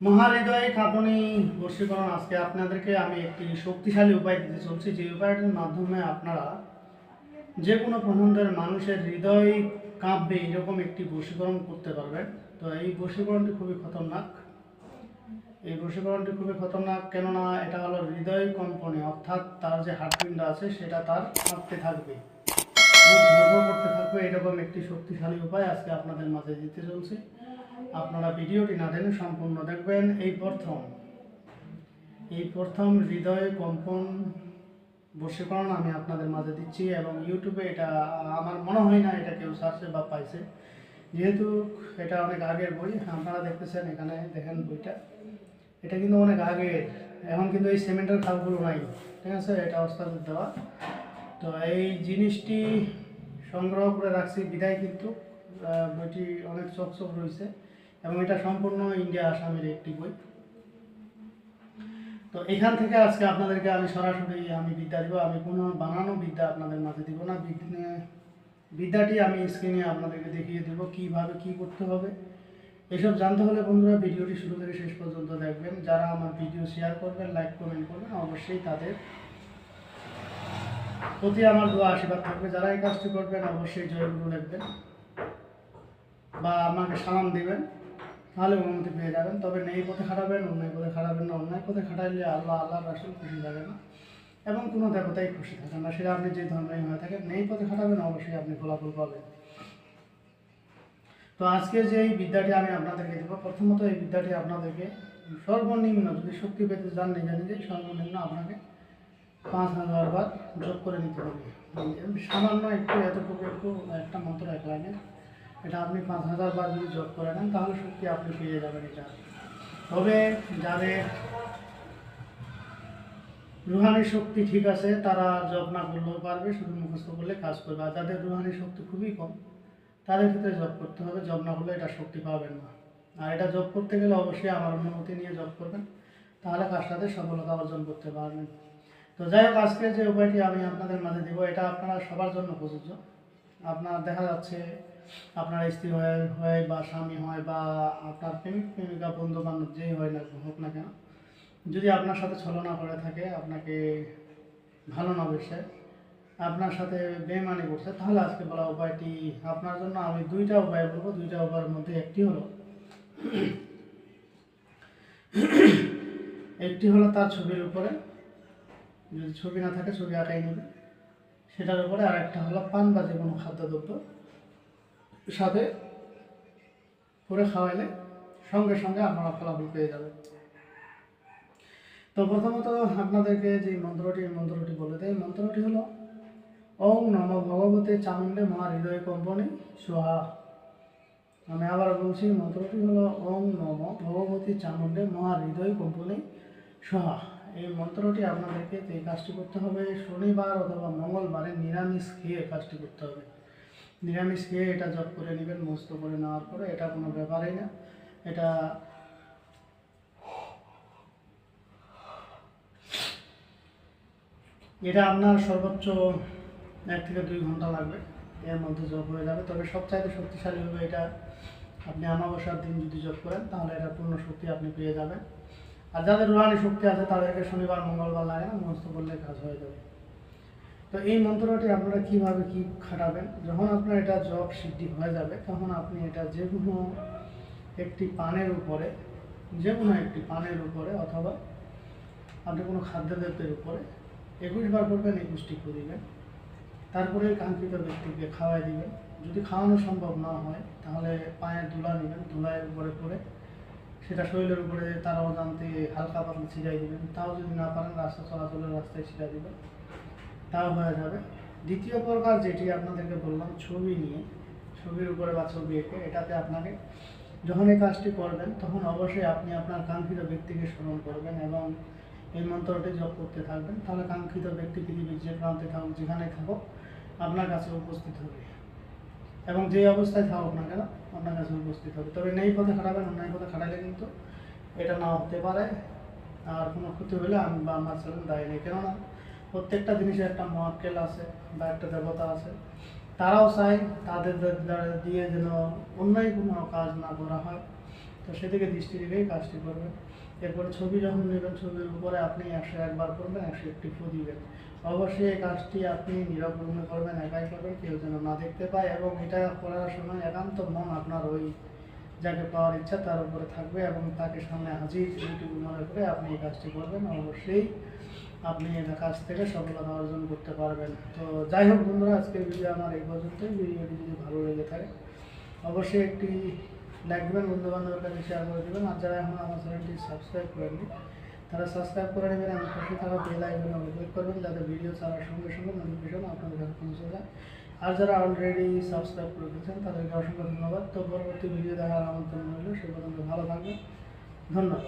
মহাহৃদয় কাঁপনি বশীকরণ আজকে আপনাদেরকে আমি একটি শক্তিশালী উপায় দিতে চলছি। যে উপায়টির মাধ্যমে আপনারা যে কোনো পছন্দের মানুষের হৃদয় কাঁপবে এরকম একটি বশীকরণ করতে পারবেন। তো এই বশীকরণটি খুবই খতরনাক। এই বশীকরণটি খুবই খতরনাক কেননা এটা হলো হৃদয় কম্পনে, অর্থাৎ তার যে হার্টপিন্ড আছে সেটা তার কাঁপতে থাকবে করতে থাকবে। এরকম একটি শক্তিশালী উপায় আজকে আপনাদের মাঝে দিতে চলছি। আপনারা ভিডিওটি না টেনে সম্পূর্ণ দেখবেন। এই প্রথম। এই প্রথম হৃদয় কম্পন বশীকরণ আমি আপনাদের মাঝে দিচ্ছি এবং ইউটিউবে এটা, আমার মনে হয় না এটা কেউ সার্চে বা পাইছে। যেহেতু এটা অনেক আগের বই, আপনারা দেখতেছেন এখানে, দেখেন বইটা। এটা কিন্তু অনেক আগের। এখন কিন্তু এই সিমেন্টের খালগুলো নাই। ঠিক আছে? এটা ওস্তাদের দেওয়া। তো এই জিনিসটি সংগ্রহ করে রাখছি। বিদায় কিন্তু বইটি অনেক চকচক রয়েছে। এবং এটা সম্পূর্ণ ইন্ডিয়া আসামের একটি বই। তো এখান থেকে আজকে আপনাদেরকে আমি সরাসরি আমি বিদ্যা দিব, আমি কোনো বানানো বিদ্যা আপনাদের মাঝে দিব না। বিদ্যা- বিদ্যাটি আমি স্ক্রিনে আপনাদেরকে দেখিয়ে দেবো কীভাবে কি করতে হবে। এসব জানতে হলে বন্ধুরা ভিডিওটি শুরু থেকে শেষ পর্যন্ত দেখবেন। যারা আমার ভিডিও শেয়ার করবেন লাইক কমেন্ট করবেন, অবশ্যই তাদের প্রতি আমার দোয়া, আশীর্বাদ থাকবে। যারা এই কাজটি করবেন, অবশ্যই জয়গুরু লিখবেন বা আমাকে সালাম দিবেন। তাহলে অনুমতি পেয়ে যাবেন। তবে নেই পথে খাটাবেন, অন্যায় পথে খাটাবেন না, অন্যায় পথে খাটাইলে আল্লাহ আল্লাহ রাসুল খুশি থাকে না। এবং কোনো দেবতাই খুশি থাকে না। সেটা আপনি যে ধর্মেই হয়ে থাকেন, নেই পথে খাটাবেন, অবশ্যই আপনি ফলাফল পাবেন। তো আজকে যে এই বিদ্যাটি আমি আপনাদেরকে দেবো, প্রথমত এই বিদ্যাটি আপনাদেরকে সর্বনিম্ন, যদি শক্তি পেতে চান নিজে নিজে সর্বনিম্ন আপনাকে পাঁচ হাজার বার যোগ করে নিতে হবে। সামান্য একটু, এতটুকু একটু, একটা মন্ত্র এক লাইনে এটা আপনি পাঁচ হাজার বার যদি যোগ করে নেন, তাহলে শক্তি আপনি পেয়ে যাবেন এটা। তবে যাদের রুহানি শক্তি ঠিক আছে, তারা জব না করলেও পারবে, শুধু মুখস্থ করলে কাজ করবে। আর যাদের রুহানি শক্তি খুবই কম, তাদের ক্ষেত্রে জব করতে হবে। জব না করলে এটা শক্তি পাবেন না। আর এটা জব করতে গেলে অবশ্যই আমার অনুমতি নিয়ে জব করবেন, তাহলে কাজটাতে সফলতা অর্জন করতে পারবেন। তো যাই হোক আজকে যে উপায়টি আমি আপনাদের মাঝে দেবো, এটা আপনারা সবার জন্য প্রযোজ্য। আপনার দেখা যাচ্ছে আপনার স্ত্রী হয় হয় বা স্বামী হয় বা আপনার প্রেমিক, প্রেমিকা বন্ধু বান্ধব যেই হয় না, হোক না কেন, যদি আপনার সাথে ছলনা করে থাকে, আপনাকে ভালো না বেসে আপনার সাথে বেমানি করছে, তাহলে আজকে বলা উপায়টি আপনার জন্য, আমি দুইটা উপায় বলব, দুইটা উপায়ের মধ্যে একটি হলো একটি হলো তার ছবির উপরে, যদি ছবি না থাকে, ছবি আঁকাই নেবে। সেটার উপরে আর একটা হলো পান বা যে কোনো খাদ্যদ্রব্য। সাথে করে খাওয়াইলে সঙ্গে সঙ্গে আপনারা ফলাফল পেয়ে যাবেন। তো প্রথমত আপনাদেরকে যে মন্ত্রটি মন্ত্রটি বলে দেয়। মন্ত্রটি হলো, ওম নম ভগবতে চামুণ্ডে মা হৃদয় কম্পনে সোহা আমি আবার বলছি, মন্ত্রটি হলো, ওম নম ভগবতী চামুণ্ডে মহা হৃদয় কম্পনে সোহা এই মন্ত্রটি আপনাদেরকে এই কাজটি করতে হবে, শনিবার অথবা মঙ্গলবারে নিরামিষ খেয়ে কাজটি করতে হবে। নিরামিষ খেয়ে এটা জপ করে নেবেন মস্ত করে নেওয়ার পরে এটা কোনো ব্যাপারই না। এটা এটা আপনার সর্বোচ্চ এক থেকে দুই ঘণ্টা লাগবে, এর মধ্যে জব হয়ে যাবে। তবে সবচাইতে শক্তিশালী হবে এটা আপনি আমাবস্যার দিন যদি জব করেন, তাহলে এটা পূর্ণ শক্তি আপনি পেয়ে যাবেন। আর যাদের রুহানি শক্তি আছে, তাদেরকে শনিবার, মঙ্গলবার লাগে না মস্ত করলে কাজ হয়ে যাবে। তো এই মন্ত্রটি আপনারা কীভাবে কি খাটাবেন? যখন আপনার এটা জব সিদ্ধি হয়ে যাবে, তখন আপনি এটা যে কোনো একটি পানের উপরে, যে কোনো একটি পানের উপরে অথবা আপনি কোনো খাদ্য খাদ্যদ্রব্যের উপরে একুশ বার করবেন, একুশটি করিবেন তারপরে কাঙ্ক্ষিত ব্যক্তিকে খাওয়াই দিবেন। যদি খাওয়ানো সম্ভব না হয়, তাহলে পায়ের ধুলা নেবেন ধুলায়ের উপরে করে সেটা শরীরের উপরে তার অজান্তে হালকা পাতলা ছিটাই দিবেন তাও যদি না পারেন, রাস্তা চলাচলের রাস্তায় ছিটাই দিবেন। তাও হয়ে যাবে। দ্বিতীয় প্রকার যেটি আপনাদেরকে বললাম, ছবি নিয়ে, ছবির উপরে বা ছবি এঁকে, এটাতে আপনাকে যখন এই কাজটি করবেন, তখন অবশ্যই আপনি আপনার কাঙ্ক্ষিত ব্যক্তিকে স্মরণ করবেন এবং এই মন্ত্রটি জপ করতে থাকবেন। তাহলে কাঙ্ক্ষিত ব্যক্তি পৃথিবীর যে প্রান্তে থাকুক যেখানে থাকুক, আপনার কাছে উপস্থিত হবে। এবং যে অবস্থায় থাকুক না কেন আপনার কাছে উপস্থিত হবে। তবে নেই পথে খাটাবেন অন্যায় পথে খাটাইলে কিন্তু এটা না হতে পারে। আর কোনো ক্ষতি হলে আমি বা আমার ছেলে দায়ী নেই। কেননা প্রত্যেকটা জিনিসের একটা মহাক্কেল আছে বা একটা দেবতা আছে। তারাও চায় তাদের দিয়ে যেন অন্যায় কোনো কাজ না করা হয়। তো সেদিকে দৃষ্টি রেখেই কাজটি করবেন এরপরে ছবি যখন নেবেন ছবির উপরে আপনি একশো একবার করবেন, একশো একটি ফু দিবেন। অবশ্যই এই কাজটি আপনি নীরব করবেন, একাই করবেন, কেউ যেন না দেখতে পায় এবং এটা করার সময় একান্ত মন আপনার ওই যাকে পাওয়ার ইচ্ছা তার উপরে থাকবে এবং তাকে সামনে হাজির ইউটিউব মনে করে আপনি এই কাজটি করবেন। অবশ্যই আপনি এটা কাজ থেকে সফলতা অর্জন করতে পারবেন। তো যাই হোক বন্ধুরা, আজকের ভিডিও আমার এই পর্যন্তই। ভিডিওটি যদি ভালো লেগে থাকে, অবশ্যই একটি লাইক দেবেন বন্ধু বান্ধবের কাছে শেয়ার করে দেবেন। আর যারা এখন আমার চ্যানেলটি সাবস্ক্রাইব করেননি, তারা সাবস্ক্রাইব করে নেবেন এবং পাশে থাকা বেল আইকনে ক্লিক করবেন, যাতে ভিডিও ছাড়ার সঙ্গে সঙ্গে নোটিফিকেশন আপনাদের কাছে পৌঁছে যায়। আর যারা অলরেডি সাবস্ক্রাইব করে দিয়েছেন তাদেরকে অসংখ্য ধন্যবাদ। তো পরবর্তী ভিডিও দেখার আমন্ত্রণ রইল। সে পর্যন্ত ভালো থাকবেন। ধন্যবাদ।